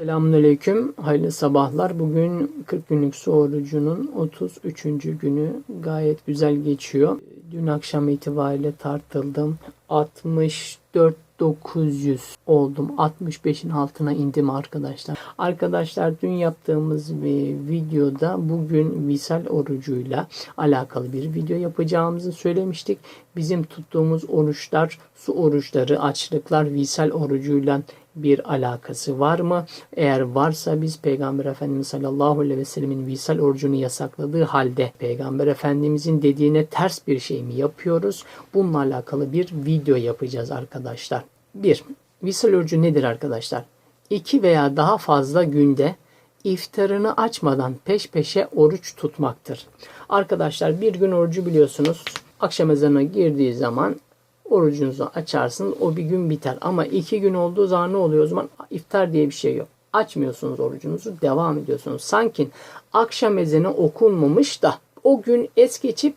Selamünaleyküm. Hayırlı sabahlar. Bugün 40 günlük su orucunun 33. günü gayet güzel geçiyor. Dün akşam itibariyle tartıldım. 64 900 oldum. 65'in altına indim arkadaşlar. Arkadaşlar dün yaptığımız bir videoda bugün visal orucuyla alakalı bir video yapacağımızı söylemiştik. Bizim tuttuğumuz oruçlar, su oruçları, açlıklar visal orucuyla bir alakası var mı? Eğer varsa biz Peygamber Efendimiz sallallahu aleyhi ve sellemin visal orucunu yasakladığı halde Peygamber Efendimizin dediğine ters bir şey mi yapıyoruz? Bununla alakalı bir video yapacağız arkadaşlar. 1. Visal orucu nedir arkadaşlar? 2 veya daha fazla günde iftarını açmadan peş peşe oruç tutmaktır. Arkadaşlar bir gün orucu biliyorsunuz. Akşam ezanına girdiği zaman orucunuzu açarsınız. O bir gün biter. Ama iki gün olduğu zaman ne oluyor? O zaman iftar diye bir şey yok. Açmıyorsunuz orucunuzu. Devam ediyorsunuz. Sanki akşam ezanı okunmamış da o gün es geçip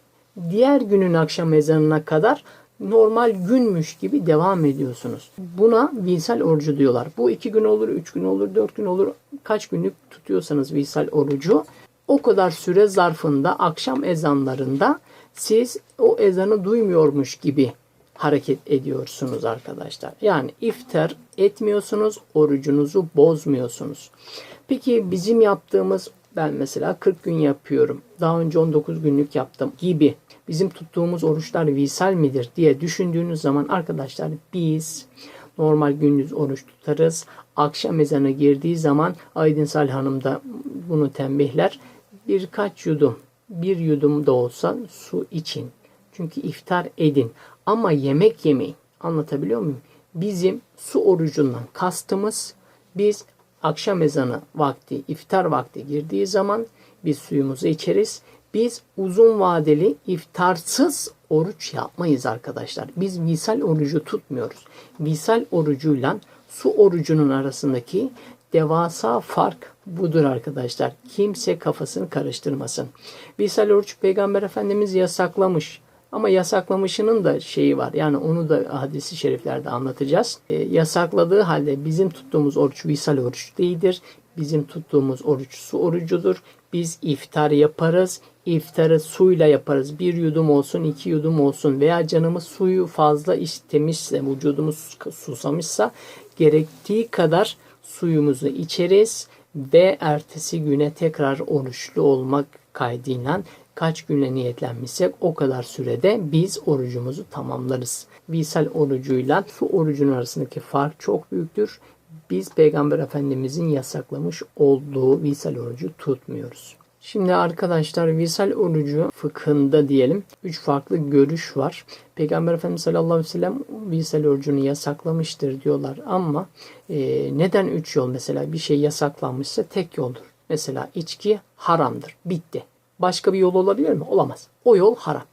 diğer günün akşam ezanına kadar normal günmüş gibi devam ediyorsunuz. Buna visal orucu diyorlar. Bu iki gün olur, üç gün olur, dört gün olur. Kaç günlük tutuyorsanız visal orucu o kadar süre zarfında akşam ezanlarında siz o ezanı duymuyormuş gibi hareket ediyorsunuz arkadaşlar. Yani iftar etmiyorsunuz, orucunuzu bozmuyorsunuz. Peki bizim yaptığımız ben mesela 40 gün yapıyorum. Daha önce 19 günlük yaptım gibi. Bizim tuttuğumuz oruçlar visal midir diye düşündüğünüz zaman arkadaşlar biz normal gündüz oruç tutarız. Akşam ezanı girdiği zaman Aydın Salih Hanım da bunu tembihler. Birkaç yudum, bir yudum da olsa su için. Çünkü iftar edin. Ama yemek yemeyin. Anlatabiliyor muyum? Bizim su orucundan kastımız biz akşam ezanı vakti, iftar vakti girdiği zaman biz suyumuzu içeriz. Biz uzun vadeli iftarsız oruç yapmayız arkadaşlar. Biz visal orucu tutmuyoruz. Visal orucuyla su orucunun arasındaki devasa fark budur arkadaşlar. Kimse kafasını karıştırmasın. Visal oruç Peygamber Efendimiz yasaklamış. Ama yasaklamışının da şeyi var. Yani onu da hadisi şeriflerde anlatacağız. E, yasakladığı halde bizim tuttuğumuz oruç visal oruç değildir. Bizim tuttuğumuz oruç su orucudur. Biz iftar yaparız. İftarı suyla yaparız. Bir yudum olsun, iki yudum olsun veya canımız suyu fazla istemişse, vücudumuz susamışsa gerektiği kadar suyumuzu içeriz ve ertesi güne tekrar oruçlu olmak kaydıyla kaç güne niyetlenmişsek o kadar sürede biz orucumuzu tamamlarız. Visal orucuyla su orucunun arasındaki fark çok büyüktür. Biz Peygamber Efendimizin yasaklamış olduğu visal orucu tutmuyoruz. Şimdi arkadaşlar visal orucu fıkhında diyelim 3 farklı görüş var. Peygamber Efendimiz sallallahu aleyhi ve sellem visal orucunu yasaklamıştır diyorlar ama e, neden 3 yol mesela bir şey yasaklanmışsa tek yoldur. Mesela içki haramdır. Bitti. Başka bir yol olabilir mi? Olamaz. O yol haram.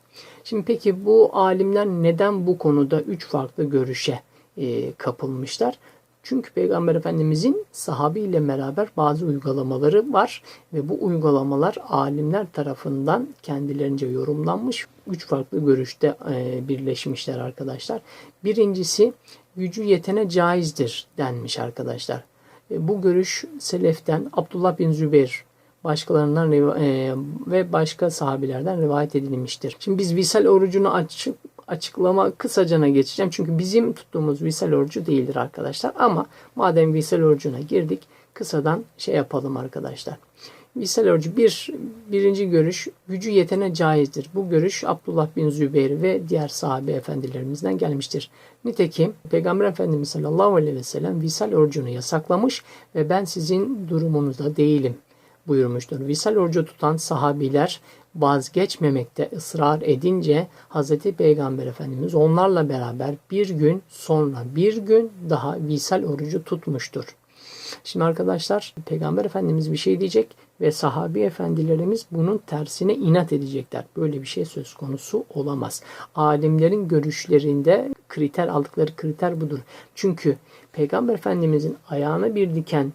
Şimdi peki bu alimler neden bu konuda üç farklı görüşe e, kapılmışlar? Çünkü Peygamber Efendimizin sahabiyle beraber bazı uygulamaları var ve bu uygulamalar alimler tarafından kendilerince yorumlanmış. Üç farklı görüşte e, birleşmişler arkadaşlar. Birincisi gücü yetene caizdir denmiş arkadaşlar. E, bu görüş seleften Abdullah bin Zübeyir başkalarından e, ve başka sahabilerden rivayet edilmiştir. Şimdi biz visal orucunu açık açıklama kısacana geçeceğim. Çünkü bizim tuttuğumuz visal orucu değildir arkadaşlar. Ama madem visal orucuna girdik kısadan şey yapalım arkadaşlar. Visal orucu bir, birinci görüş gücü yetene caizdir. Bu görüş Abdullah bin Zübeyir ve diğer sahabe efendilerimizden gelmiştir. Nitekim Peygamber Efendimiz sallallahu aleyhi ve sellem visal orucunu yasaklamış ve ben sizin durumunuzda değilim buyurmuştur. Visal orucu tutan sahabiler vazgeçmemekte ısrar edince Hz. Peygamber Efendimiz onlarla beraber bir gün sonra bir gün daha visal orucu tutmuştur. Şimdi arkadaşlar Peygamber Efendimiz bir şey diyecek ve sahabi efendilerimiz bunun tersine inat edecekler. Böyle bir şey söz konusu olamaz. Alimlerin görüşlerinde kriter aldıkları kriter budur. Çünkü Peygamber Efendimizin ayağına bir diken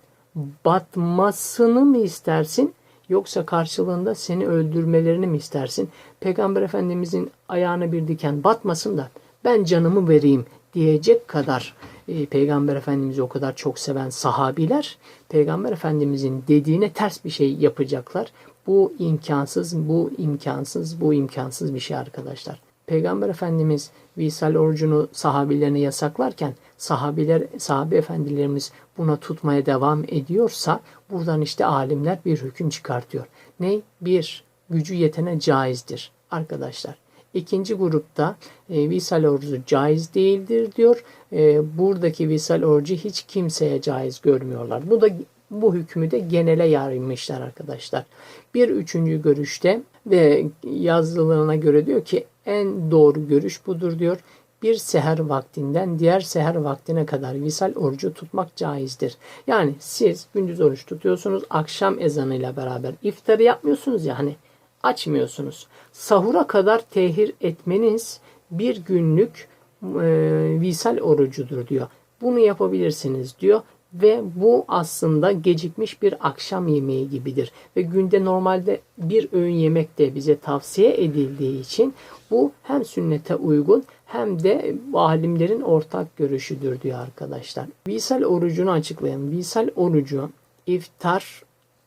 batmasını mı istersin yoksa karşılığında seni öldürmelerini mi istersin? Peygamber Efendimizin ayağına bir diken batmasın da ben canımı vereyim diyecek kadar e, Peygamber Efendimiz'i o kadar çok seven sahabiler Peygamber Efendimizin dediğine ters bir şey yapacaklar. Bu imkansız, bu imkansız, bu imkansız bir şey arkadaşlar. Peygamber Efendimiz visal orucunu sahabilerine yasaklarken sahabiler, sahabe efendilerimiz buna tutmaya devam ediyorsa buradan işte alimler bir hüküm çıkartıyor. Ne? Bir, gücü yetene caizdir arkadaşlar. İkinci grupta e, visal orucu caiz değildir diyor. E, buradaki visal orucu hiç kimseye caiz görmüyorlar. Bu da bu hükmü de genele yaymışlar arkadaşlar. Bir üçüncü görüşte ve yazılarına göre diyor ki en doğru görüş budur diyor. Bir seher vaktinden diğer seher vaktine kadar visal orucu tutmak caizdir. Yani siz gündüz oruç tutuyorsunuz, akşam ezanıyla beraber iftarı yapmıyorsunuz ya hani açmıyorsunuz. Sahura kadar tehir etmeniz bir günlük e, visal orucudur diyor. Bunu yapabilirsiniz diyor ve bu aslında gecikmiş bir akşam yemeği gibidir. Ve günde normalde bir öğün yemek de bize tavsiye edildiği için bu hem sünnete uygun hem de alimlerin ortak görüşüdür diyor arkadaşlar. Visal orucunu açıklayalım. Visal orucu iftar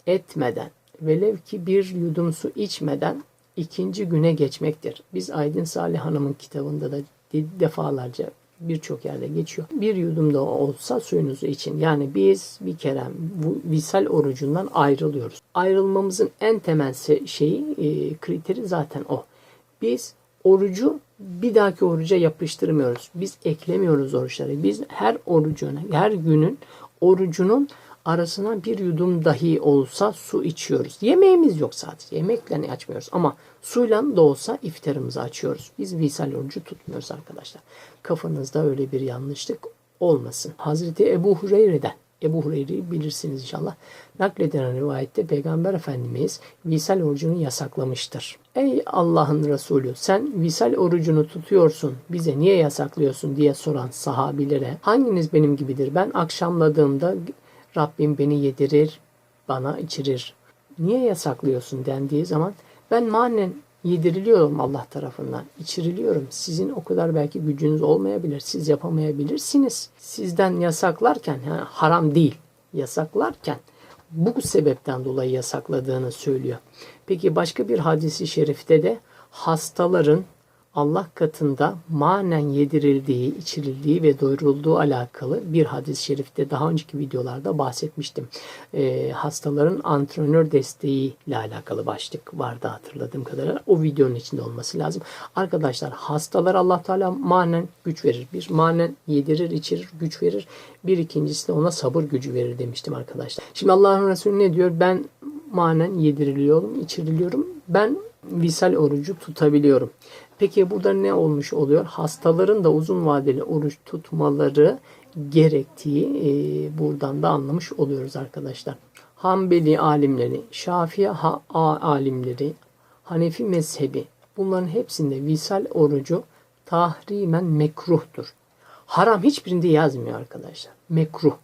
etmeden velev ki bir yudum su içmeden ikinci güne geçmektir. Biz Aydın Salih Hanım'ın kitabında da defalarca birçok yerde geçiyor. Bir yudum da olsa suyunuzu için. Yani biz bir kere bu visal orucundan ayrılıyoruz. Ayrılmamızın en temel şeyi, e, kriteri zaten o. Biz orucu bir dahaki oruca yapıştırmıyoruz. Biz eklemiyoruz oruçları. Biz her orucun, her günün orucunun arasına bir yudum dahi olsa su içiyoruz. Yemeğimiz yok sadece. Yemekle açmıyoruz ama suyla da olsa iftarımızı açıyoruz. Biz visal orucu tutmuyoruz arkadaşlar. Kafanızda öyle bir yanlışlık olmasın. Hazreti Ebu Hureyre'den Ebu Hureyre'yi bilirsiniz inşallah. Nakledilen rivayette Peygamber Efendimiz visal orucunu yasaklamıştır. Ey Allah'ın Resulü sen visal orucunu tutuyorsun bize niye yasaklıyorsun diye soran sahabilere hanginiz benim gibidir? Ben akşamladığımda Rabbim beni yedirir, bana içirir. Niye yasaklıyorsun dendiği zaman ben manen yediriliyorum Allah tarafından, içiriliyorum. Sizin o kadar belki gücünüz olmayabilir, siz yapamayabilirsiniz. Sizden yasaklarken, yani haram değil, yasaklarken bu sebepten dolayı yasakladığını söylüyor. Peki başka bir hadisi şerifte de hastaların Allah katında manen yedirildiği, içirildiği ve doyurulduğu alakalı bir hadis-i şerifte daha önceki videolarda bahsetmiştim. E, hastaların antrenör desteği ile alakalı başlık vardı hatırladığım kadarıyla. O videonun içinde olması lazım. Arkadaşlar hastalar Allah Teala manen güç verir. Bir manen yedirir, içirir, güç verir. Bir ikincisi de ona sabır gücü verir demiştim arkadaşlar. Şimdi Allah'ın Resulü ne diyor? Ben manen yediriliyorum, içiriliyorum. Ben visal orucu tutabiliyorum. Peki burada ne olmuş oluyor? Hastaların da uzun vadeli oruç tutmaları gerektiği e, buradan da anlamış oluyoruz arkadaşlar. Hanbeli alimleri, Şafii ha, alimleri, Hanefi mezhebi bunların hepsinde visal orucu tahrimen mekruhtur. Haram hiçbirinde yazmıyor arkadaşlar. Mekruh.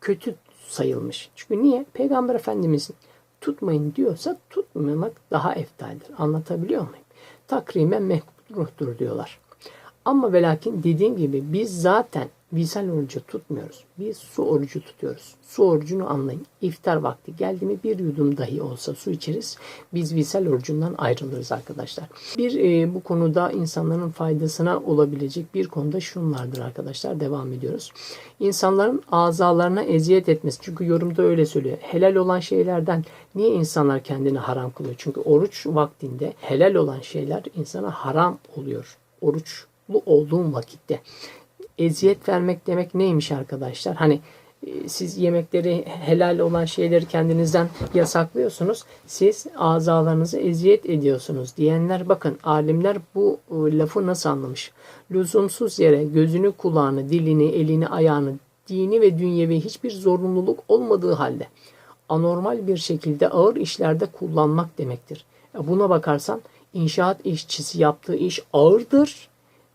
Kötü sayılmış. Çünkü niye? Peygamber Efendimizin tutmayın diyorsa tutmamak daha eftaldir. Anlatabiliyor muyum? Takrimen mekruhtur diyorlar. Ama ve lakin dediğim gibi biz zaten visal orucu tutmuyoruz. Biz su orucu tutuyoruz. Su orucunu anlayın. İftar vakti geldi mi bir yudum dahi olsa su içeriz. Biz visal orucundan ayrılırız arkadaşlar. Bir e, bu konuda insanların faydasına olabilecek bir konuda şunlardır arkadaşlar. Devam ediyoruz. İnsanların azalarına eziyet etmesi. Çünkü yorumda öyle söylüyor. Helal olan şeylerden niye insanlar kendini haram kılıyor? Çünkü oruç vaktinde helal olan şeyler insana haram oluyor. Oruçlu olduğum vakitte eziyet vermek demek neymiş arkadaşlar? Hani e, siz yemekleri helal olan şeyleri kendinizden yasaklıyorsunuz. Siz azalarınızı eziyet ediyorsunuz diyenler bakın alimler bu e, lafı nasıl anlamış? Lüzumsuz yere gözünü, kulağını, dilini, elini, ayağını, dini ve dünyevi hiçbir zorunluluk olmadığı halde anormal bir şekilde ağır işlerde kullanmak demektir. E, buna bakarsan inşaat işçisi yaptığı iş ağırdır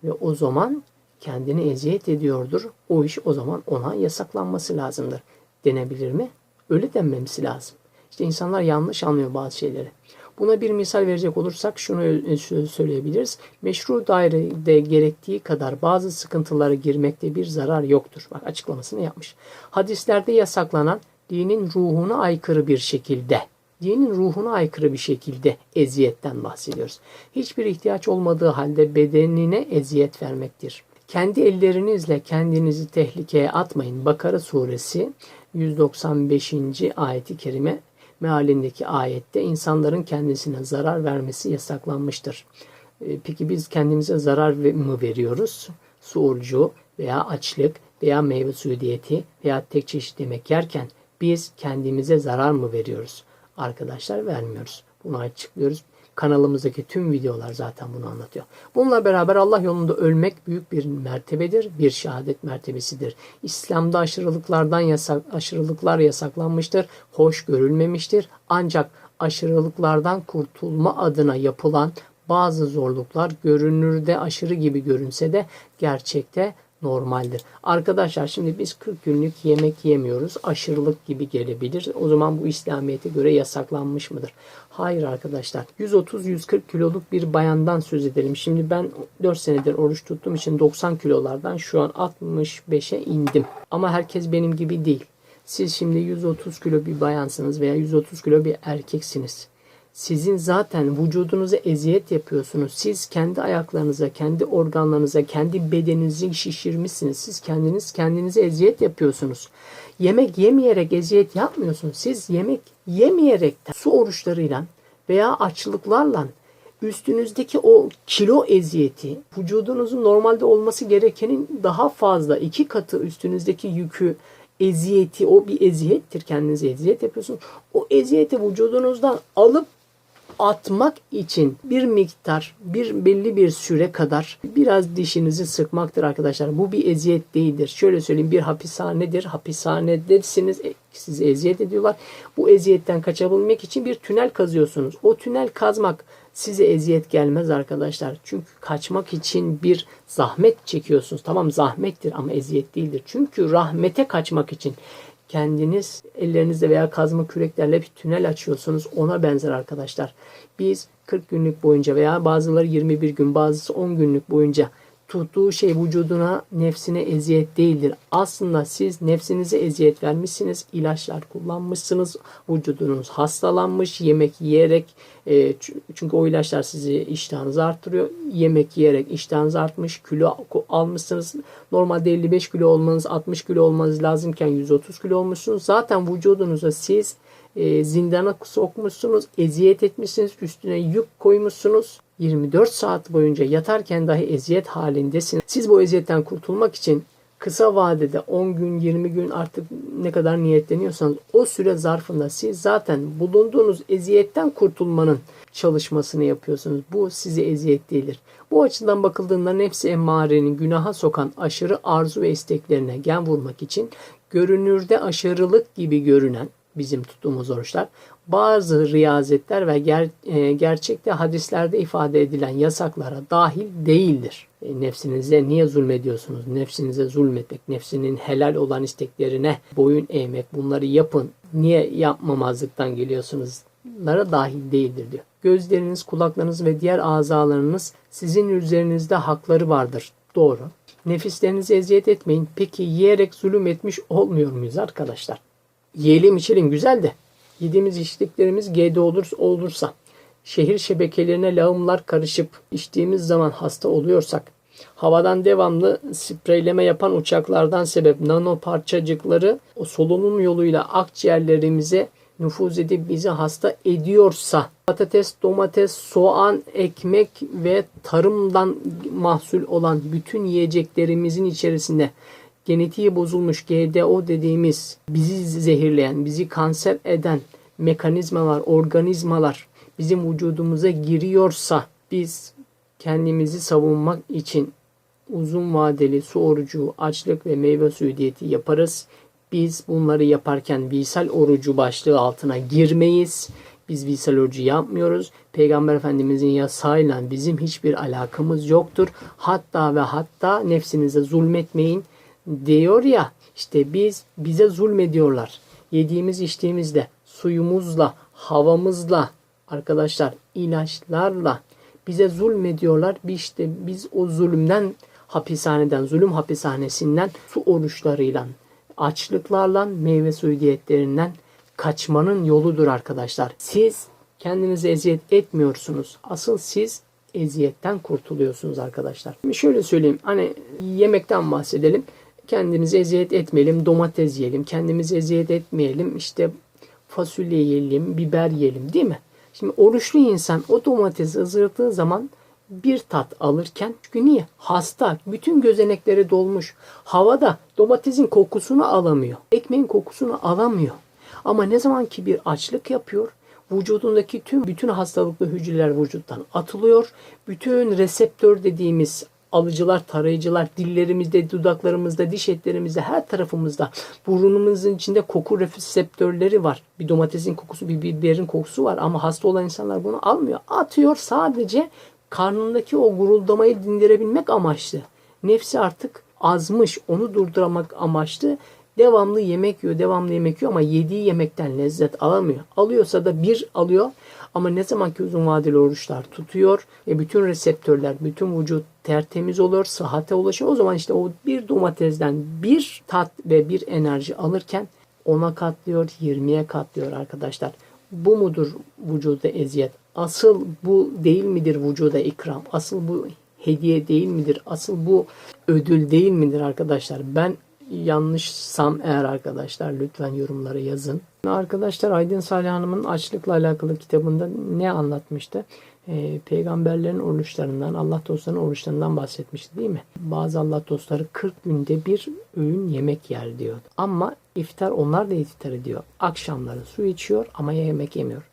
ve o zaman kendini eziyet ediyordur. O iş o zaman ona yasaklanması lazımdır. Denebilir mi? Öyle denmemesi lazım. İşte insanlar yanlış anlıyor bazı şeyleri. Buna bir misal verecek olursak şunu söyleyebiliriz. Meşru dairede gerektiği kadar bazı sıkıntılara girmekte bir zarar yoktur. Bak açıklamasını yapmış. Hadislerde yasaklanan dinin ruhuna aykırı bir şekilde dinin ruhuna aykırı bir şekilde eziyetten bahsediyoruz. Hiçbir ihtiyaç olmadığı halde bedenine eziyet vermektir. Kendi ellerinizle kendinizi tehlikeye atmayın. Bakara suresi 195. ayeti kerime mealindeki ayette insanların kendisine zarar vermesi yasaklanmıştır. E, Peki biz kendimize zarar mı veriyoruz? Su veya açlık veya meyve suyu diyeti veya tek çeşit yemek yerken biz kendimize zarar mı veriyoruz? Arkadaşlar vermiyoruz. Bunu açıklıyoruz. Kanalımızdaki tüm videolar zaten bunu anlatıyor. Bununla beraber Allah yolunda ölmek büyük bir mertebedir, bir şehadet mertebesidir. İslam'da aşırılıklardan yasak, aşırılıklar yasaklanmıştır, hoş görülmemiştir. Ancak aşırılıklardan kurtulma adına yapılan bazı zorluklar görünürde aşırı gibi görünse de gerçekte normaldir. Arkadaşlar şimdi biz 40 günlük yemek yemiyoruz. Aşırılık gibi gelebilir. O zaman bu İslamiyet'e göre yasaklanmış mıdır? Hayır arkadaşlar. 130-140 kiloluk bir bayandan söz edelim. Şimdi ben 4 senedir oruç tuttuğum için 90 kilolardan şu an 65'e indim. Ama herkes benim gibi değil. Siz şimdi 130 kilo bir bayansınız veya 130 kilo bir erkeksiniz sizin zaten vücudunuza eziyet yapıyorsunuz. Siz kendi ayaklarınıza, kendi organlarınıza, kendi bedeninizi şişirmişsiniz. Siz kendiniz kendinize eziyet yapıyorsunuz. Yemek yemeyerek eziyet yapmıyorsunuz. Siz yemek yemeyerek su oruçlarıyla veya açlıklarla üstünüzdeki o kilo eziyeti, vücudunuzun normalde olması gerekenin daha fazla iki katı üstünüzdeki yükü eziyeti o bir eziyettir kendinize eziyet yapıyorsunuz. O eziyeti vücudunuzdan alıp atmak için bir miktar, bir belli bir süre kadar biraz dişinizi sıkmaktır arkadaşlar. Bu bir eziyet değildir. Şöyle söyleyeyim bir hapishanedir. Hapishanedesiniz. e, Sizi eziyet ediyorlar. Bu eziyetten kaçabilmek için bir tünel kazıyorsunuz. O tünel kazmak size eziyet gelmez arkadaşlar. Çünkü kaçmak için bir zahmet çekiyorsunuz. Tamam zahmettir ama eziyet değildir. Çünkü rahmete kaçmak için kendiniz ellerinizle veya kazma küreklerle bir tünel açıyorsunuz. Ona benzer arkadaşlar. Biz 40 günlük boyunca veya bazıları 21 gün, bazısı 10 günlük boyunca tuttuğu şey vücuduna, nefsine eziyet değildir. Aslında siz nefsinize eziyet vermişsiniz, ilaçlar kullanmışsınız, vücudunuz hastalanmış, yemek yiyerek, e, çünkü o ilaçlar sizi iştahınızı arttırıyor. Yemek yiyerek iştahınız artmış, kilo almışsınız. Normalde 55 kilo olmanız, 60 kilo olmanız lazımken 130 kilo olmuşsunuz. Zaten vücudunuza siz e, zindana sokmuşsunuz, eziyet etmişsiniz, üstüne yük koymuşsunuz. 24 saat boyunca yatarken dahi eziyet halindesiniz. Siz bu eziyetten kurtulmak için kısa vadede 10 gün, 20 gün artık ne kadar niyetleniyorsanız o süre zarfında siz zaten bulunduğunuz eziyetten kurtulmanın çalışmasını yapıyorsunuz. Bu size eziyet değildir. Bu açıdan bakıldığında nefsi emmarenin günaha sokan aşırı arzu ve isteklerine gen vurmak için görünürde aşırılık gibi görünen bizim tuttuğumuz oruçlar bazı riyazetler ve ger- e, gerçekte hadislerde ifade edilen yasaklara dahil değildir. E, nefsinize niye zulmediyorsunuz? Nefsinize zulmetmek, nefsinin helal olan isteklerine boyun eğmek, bunları yapın. Niye yapmamazlıktan geliyorsunuz? Lara dahil değildir diyor. Gözleriniz, kulaklarınız ve diğer azalarınız sizin üzerinizde hakları vardır. Doğru. Nefislerinize eziyet etmeyin. Peki yiyerek zulüm etmiş olmuyor muyuz arkadaşlar? Yiyelim içelim. Güzel de. Yediğimiz içtiklerimiz GD olur, olursa şehir şebekelerine lağımlar karışıp içtiğimiz zaman hasta oluyorsak havadan devamlı spreyleme yapan uçaklardan sebep nano parçacıkları o solunum yoluyla akciğerlerimize nüfuz edip bizi hasta ediyorsa patates, domates, soğan, ekmek ve tarımdan mahsul olan bütün yiyeceklerimizin içerisinde genetiği bozulmuş GDO dediğimiz bizi zehirleyen, bizi kanser eden mekanizmalar, organizmalar bizim vücudumuza giriyorsa biz kendimizi savunmak için uzun vadeli su orucu, açlık ve meyve suyu diyeti yaparız. Biz bunları yaparken visal orucu başlığı altına girmeyiz. Biz visal orucu yapmıyoruz. Peygamber Efendimizin yasağıyla bizim hiçbir alakamız yoktur. Hatta ve hatta nefsinize zulmetmeyin diyor ya işte biz bize zulmediyorlar. Yediğimiz içtiğimizle, suyumuzla, havamızla arkadaşlar ilaçlarla bize zulmediyorlar. Biz işte biz o zulümden hapishaneden, zulüm hapishanesinden su oruçlarıyla açlıklarla meyve suyu diyetlerinden kaçmanın yoludur arkadaşlar. Siz kendinize eziyet etmiyorsunuz. Asıl siz eziyetten kurtuluyorsunuz arkadaşlar. Şimdi şöyle söyleyeyim. Hani yemekten bahsedelim. Kendinize eziyet etmeyelim. Domates yiyelim. Kendimize eziyet etmeyelim. İşte fasulye yiyelim, biber yiyelim değil mi? Şimdi oruçlu insan o domatesi ızırdığı zaman bir tat alırken çünkü niye? Hasta. Bütün gözenekleri dolmuş. Havada domatesin kokusunu alamıyor. Ekmeğin kokusunu alamıyor. Ama ne zaman ki bir açlık yapıyor, vücudundaki tüm bütün hastalıklı hücreler vücuttan atılıyor. Bütün reseptör dediğimiz alıcılar, tarayıcılar dillerimizde, dudaklarımızda, diş etlerimizde, her tarafımızda burnumuzun içinde koku reseptörleri var. Bir domatesin kokusu, bir biberin kokusu var ama hasta olan insanlar bunu almıyor. Atıyor sadece karnındaki o guruldamayı dindirebilmek amaçlı. Nefsi artık azmış, onu durdurmak amaçlı devamlı yemek yiyor, devamlı yemek yiyor ama yediği yemekten lezzet alamıyor. Alıyorsa da bir alıyor ama ne zaman ki uzun vadeli oruçlar tutuyor ve bütün reseptörler, bütün vücut tertemiz olur, sıhhate ulaşıyor. O zaman işte o bir domatesden bir tat ve bir enerji alırken ona katlıyor, 20'ye katlıyor arkadaşlar. Bu mudur vücuda eziyet? Asıl bu değil midir vücuda ikram? Asıl bu hediye değil midir? Asıl bu ödül değil midir arkadaşlar? Ben yanlışsam eğer arkadaşlar lütfen yorumlara yazın. Arkadaşlar Aydın Salih Hanım'ın açlıkla alakalı kitabında ne anlatmıştı? Ee, peygamberlerin oruçlarından, Allah dostlarının oruçlarından bahsetmişti değil mi? Bazı Allah dostları 40 günde bir öğün yemek yer diyor. Ama iftar onlar da iftar ediyor. Akşamları su içiyor ama yemek yemiyor.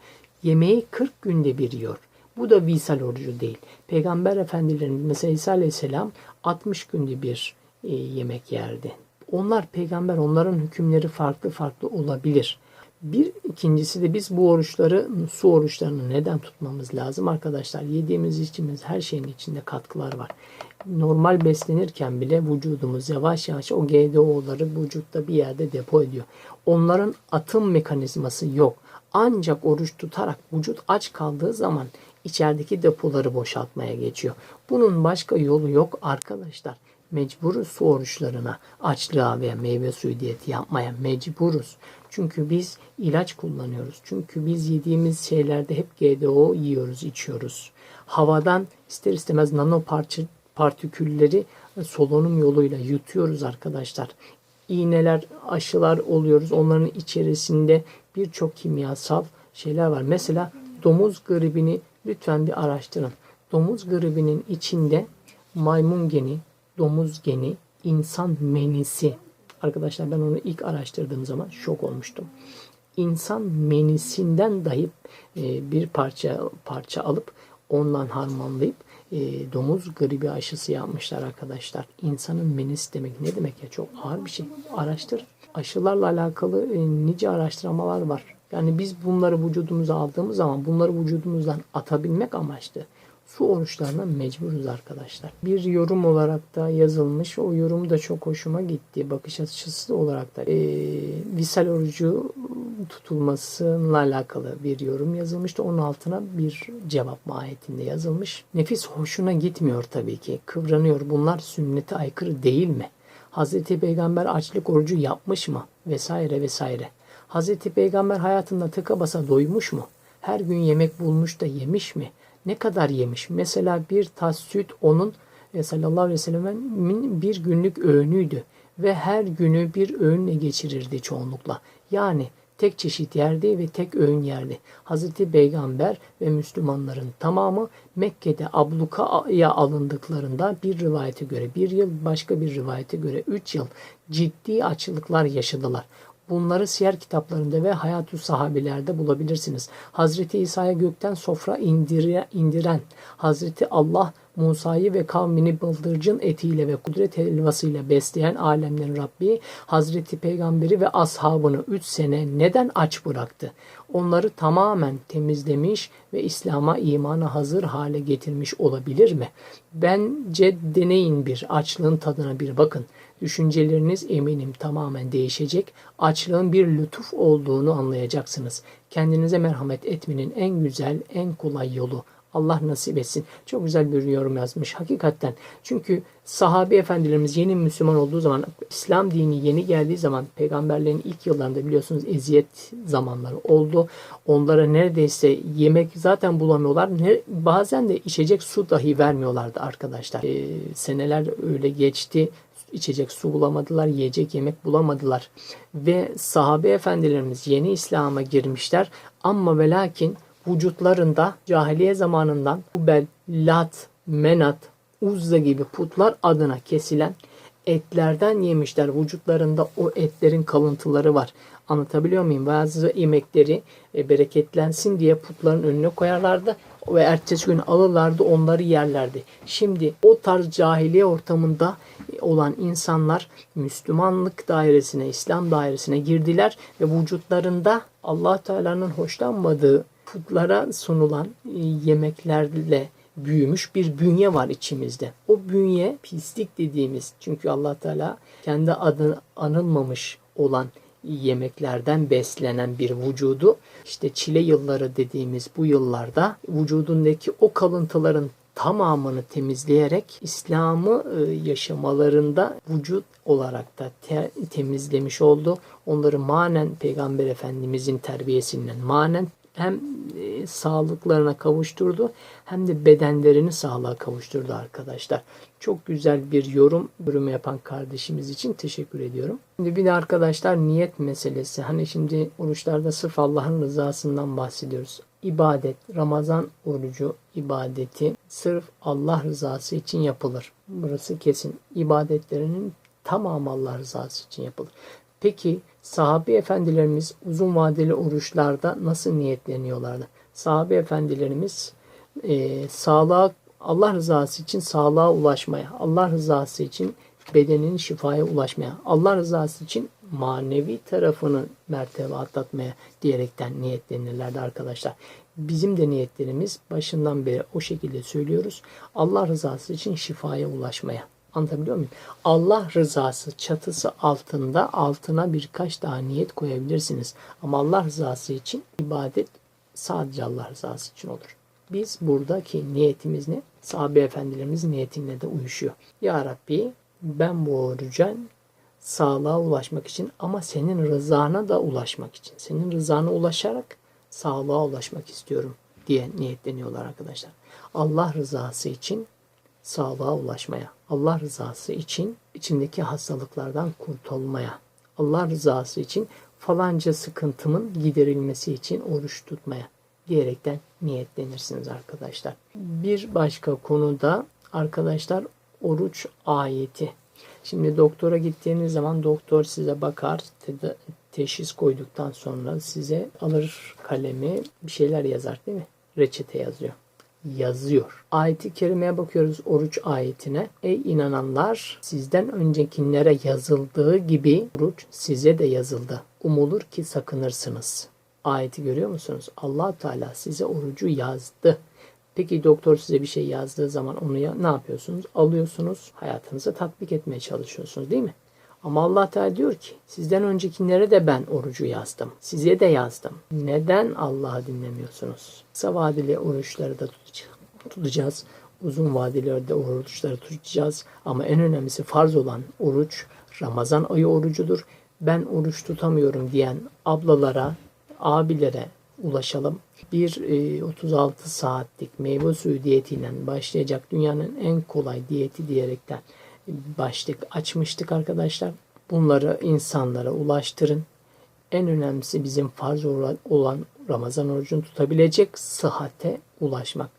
Yemeği 40 günde bir yiyor. Bu da visal orucu değil. Peygamber efendilerin mesela İsa Aleyhisselam 60 günde bir e, yemek yerdi. Onlar peygamber, onların hükümleri farklı farklı olabilir. Bir ikincisi de biz bu oruçları, su oruçlarını neden tutmamız lazım arkadaşlar? Yediğimiz içtiğimiz her şeyin içinde katkılar var. Normal beslenirken bile vücudumuz yavaş yavaş o GDO'ları vücutta bir yerde depo ediyor. Onların atım mekanizması yok. Ancak oruç tutarak vücut aç kaldığı zaman içerideki depoları boşaltmaya geçiyor. Bunun başka yolu yok arkadaşlar mecburuz su oruçlarına, açlığa veya meyve suyu diyeti yapmaya mecburuz. Çünkü biz ilaç kullanıyoruz. Çünkü biz yediğimiz şeylerde hep GDO yiyoruz, içiyoruz. Havadan ister istemez nano parça, partikülleri solunum yoluyla yutuyoruz arkadaşlar. İğneler, aşılar oluyoruz. Onların içerisinde birçok kimyasal şeyler var. Mesela domuz gribini lütfen bir araştırın. Domuz gribinin içinde maymun geni, domuz geni, insan menisi. Arkadaşlar ben onu ilk araştırdığım zaman şok olmuştum. İnsan menisinden dahi e, bir parça parça alıp ondan harmanlayıp e, domuz gribi aşısı yapmışlar arkadaşlar. İnsanın menisi demek ne demek ya çok ağır bir şey. Araştır. Aşılarla alakalı e, nice araştırmalar var. Yani biz bunları vücudumuza aldığımız zaman bunları vücudumuzdan atabilmek amaçlı su oruçlarına mecburuz arkadaşlar. Bir yorum olarak da yazılmış. O yorum da çok hoşuma gitti. Bakış açısı olarak da e, visal orucu tutulmasıyla alakalı bir yorum yazılmıştı. Onun altına bir cevap mahiyetinde yazılmış. Nefis hoşuna gitmiyor tabii ki. Kıvranıyor. Bunlar sünnete aykırı değil mi? Hazreti Peygamber açlık orucu yapmış mı? Vesaire vesaire. Hazreti Peygamber hayatında tıka basa doymuş mu? Her gün yemek bulmuş da yemiş mi? Ne kadar yemiş? Mesela bir tas süt onun e, sallallahu aleyhi ve sellem'in bir günlük öğünüydü ve her günü bir öğünle geçirirdi çoğunlukla. Yani tek çeşit yerdi ve tek öğün yerdi. Hazreti Peygamber ve Müslümanların tamamı Mekke'de ablukaya alındıklarında bir rivayete göre bir yıl başka bir rivayete göre üç yıl ciddi açlıklar yaşadılar. Bunları siyer kitaplarında ve hayatü sahabilerde bulabilirsiniz. Hazreti İsa'ya gökten sofra indire, indiren Hazreti Allah Musa'yı ve kavmini bıldırcın etiyle ve kudret helvasıyla besleyen alemlerin Rabbi Hazreti Peygamberi ve ashabını 3 sene neden aç bıraktı? Onları tamamen temizlemiş ve İslam'a imana hazır hale getirmiş olabilir mi? Bence deneyin bir açlığın tadına bir bakın. Düşünceleriniz eminim tamamen değişecek. Açlığın bir lütuf olduğunu anlayacaksınız. Kendinize merhamet etmenin en güzel, en kolay yolu Allah nasip etsin. Çok güzel bir yorum yazmış hakikaten. Çünkü sahabe efendilerimiz yeni Müslüman olduğu zaman İslam dini yeni geldiği zaman peygamberlerin ilk yıllarında biliyorsunuz eziyet zamanları oldu. Onlara neredeyse yemek zaten bulamıyorlar. Ne, bazen de içecek su dahi vermiyorlardı arkadaşlar. Ee, seneler öyle geçti içecek su bulamadılar, yiyecek yemek bulamadılar. Ve sahabe efendilerimiz yeni İslam'a girmişler ama ve lakin vücutlarında cahiliye zamanından Ubel, Lat, Menat, Uzza gibi putlar adına kesilen etlerden yemişler. Vücutlarında o etlerin kalıntıları var. Anlatabiliyor muyum? Bazı yemekleri e, bereketlensin diye putların önüne koyarlardı ve ertesi gün alırlardı onları yerlerdi. Şimdi o tarz cahiliye ortamında olan insanlar Müslümanlık dairesine, İslam dairesine girdiler ve vücutlarında Allah Teala'nın hoşlanmadığı putlara sunulan e, yemeklerle büyümüş bir bünye var içimizde. O bünye pislik dediğimiz çünkü Allah Teala kendi adı anılmamış olan yemeklerden beslenen bir vücudu işte çile yılları dediğimiz bu yıllarda vücudundaki o kalıntıların tamamını temizleyerek İslam'ı e, yaşamalarında vücut olarak da te- temizlemiş oldu. Onları manen Peygamber Efendimizin terbiyesinden manen hem e, sağlıklarına kavuşturdu hem de bedenlerini sağlığa kavuşturdu arkadaşlar. Çok güzel bir yorum, yorum yapan kardeşimiz için teşekkür ediyorum. Şimdi bir de arkadaşlar niyet meselesi. Hani şimdi oruçlarda sırf Allah'ın rızasından bahsediyoruz. İbadet, Ramazan orucu ibadeti sırf Allah rızası için yapılır. Burası kesin. İbadetlerinin tamamı Allah rızası için yapılır. Peki sahabe efendilerimiz uzun vadeli oruçlarda nasıl niyetleniyorlardı? Sahabe efendilerimiz e, sağlığa Allah rızası için sağlığa ulaşmaya, Allah rızası için bedenin şifaya ulaşmaya, Allah rızası için manevi tarafını mertebe atlatmaya diyerekten niyetlenirlerdi arkadaşlar. Bizim de niyetlerimiz başından beri o şekilde söylüyoruz. Allah rızası için şifaya ulaşmaya. Anlatabiliyor muyum? Allah rızası çatısı altında altına birkaç daha niyet koyabilirsiniz. Ama Allah rızası için ibadet sadece Allah rızası için olur. Biz buradaki niyetimiz ne? Sahabe efendilerimiz niyetine de uyuşuyor. Ya Rabbi ben bu oruca sağlığa ulaşmak için ama senin rızana da ulaşmak için. Senin rızana ulaşarak sağlığa ulaşmak istiyorum diye niyetleniyorlar arkadaşlar. Allah rızası için sağlığa ulaşmaya, Allah rızası için içindeki hastalıklardan kurtulmaya, Allah rızası için falanca sıkıntımın giderilmesi için oruç tutmaya diyerekten niyetlenirsiniz arkadaşlar. Bir başka konuda arkadaşlar oruç ayeti. Şimdi doktora gittiğiniz zaman doktor size bakar, te- teşhis koyduktan sonra size alır kalemi bir şeyler yazar değil mi? Reçete yazıyor yazıyor. Ayeti kerimeye bakıyoruz oruç ayetine. Ey inananlar sizden öncekilere yazıldığı gibi oruç size de yazıldı. Umulur ki sakınırsınız. Ayeti görüyor musunuz? allah Teala size orucu yazdı. Peki doktor size bir şey yazdığı zaman onu ne yapıyorsunuz? Alıyorsunuz, hayatınıza tatbik etmeye çalışıyorsunuz değil mi? Ama Allah Teala diyor ki sizden öncekilere de ben orucu yazdım. Size de yazdım. Neden Allah'ı dinlemiyorsunuz? Kısa vadeli oruçları da tutacağız. Uzun vadelerde oruçları tutacağız. Ama en önemlisi farz olan oruç Ramazan ayı orucudur. Ben oruç tutamıyorum diyen ablalara, abilere ulaşalım. Bir e, 36 saatlik meyve suyu diyetiyle başlayacak dünyanın en kolay diyeti diyerekten başlık açmıştık arkadaşlar. Bunları insanlara ulaştırın. En önemlisi bizim farz olan Ramazan orucunu tutabilecek sıhhate ulaşmak.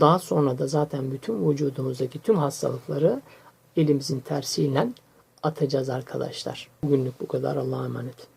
Daha sonra da zaten bütün vücudumuzdaki tüm hastalıkları elimizin tersiyle atacağız arkadaşlar. Bugünlük bu kadar. Allah'a emanet.